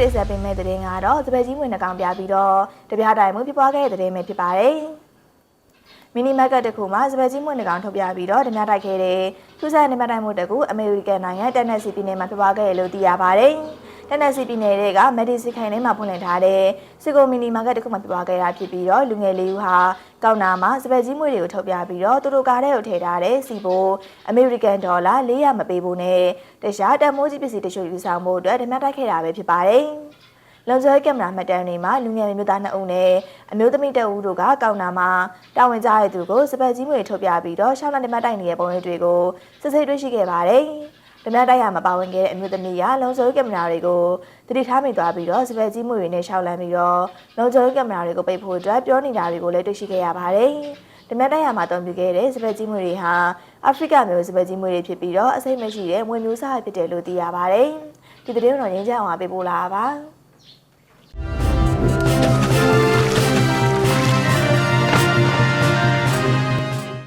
တင်ဆက်ပေးမယ့်သတင်းကတော့စပယ်ကြီးဝင်နှကောင်ပြပြီးတော့တပြားတိုင်မှုဖြစ်ပွားခဲ့တဲ့သတင်းပဲဖြစ်ပါတယ်။မီနီမားကတ်တစ်ခုမှာစပယ်ကြီးဝင်နှကောင်ထုတ်ပြပြီးတော့ဓမြတိုက်ခဲ့တဲ့ထူးဆန်းနေမတိုင်မှုတကူအမေရိကန်နိုင်ငံတန်နက်စီပြည်နယ်မှာဖြစ်ပွားခဲ့တယ်လို့သိရပါတယ်။ တန်နက်စီပြည်နယ်ကမက်ဒီစီခိုင်ထဲမှာဖွင့်လှစ်ထားတဲ့စီကိုမီနီမားကတ်တစ်ခုမှာဖြစ်ပွားခဲ့တာဖြစ်ပြီးတော့လူငယ်လေးဦးဟာကောက်နာမှာစပယ်ကြီးမွေတွေကိုထုတ်ပြပြီးတော့သူတို့ကားထဲကိုထည့်ထားတဲ့စီဘိုအမေရိကန်ဒေါ်လာ400မပေးဖို့နဲ့တခြားတန်မိုးကြီးပစ္စည်းတချို့ယူဆောင်ဖို့အတွက်ဓမြတိုက်ခဲ့တာပဲဖြစ်ပါတယ်။လုံခြုံရေးကင်မရာမှတ်တမ်းတွေမှာလူငယ်မျိုးသား2ဦးနဲ့အမျိုးသမီး2ဦးတို့ကကောက်နာမှာတာဝန်ကျတဲ့သူကိုစပတ်ကြီးမွေထုတ်ပြပြီးတော့ရှောင်းလန်တမတ်တိုင်နေတဲ့ပုံရိပ်တွေကိုစစ်ဆေးတွေ့ရှိခဲ့ပါတယ်။ ဓမြတိုက်ရမှာပါဝင်ခဲ့တဲ့အမျိုးသမီးကလုံခြုံရေးကင်မရာတွေကိုတတိထားမိသွားပြီးတော့စပတ်ကြီးမွေတွေနဲ့ရှောင်းလန်ပြီးတော့လုံခြုံရေးကင်မရာတွေကိုပိတ်ဖို့အတွက်ပြောနေတာတွေကိုလည်းတွေ့ရှိခဲ့ရပါတယ်။ဓမြတိုက်ရမှာတုံ့ပြခဲ့တဲ့စပတ်ကြီးမွေတွေဟာအာဖရိကမျိုးစပတ်ကြီးမွေတွေဖြစ်ပြီးတော့အစိမ့်မရှိတဲ့မွေမျိုးစားဖြစ်တယ်လို့သိရပါတယ်။ဒီသတင်းကိုတော့ရင်းချအောင်ပေးပို့လာပါပါ။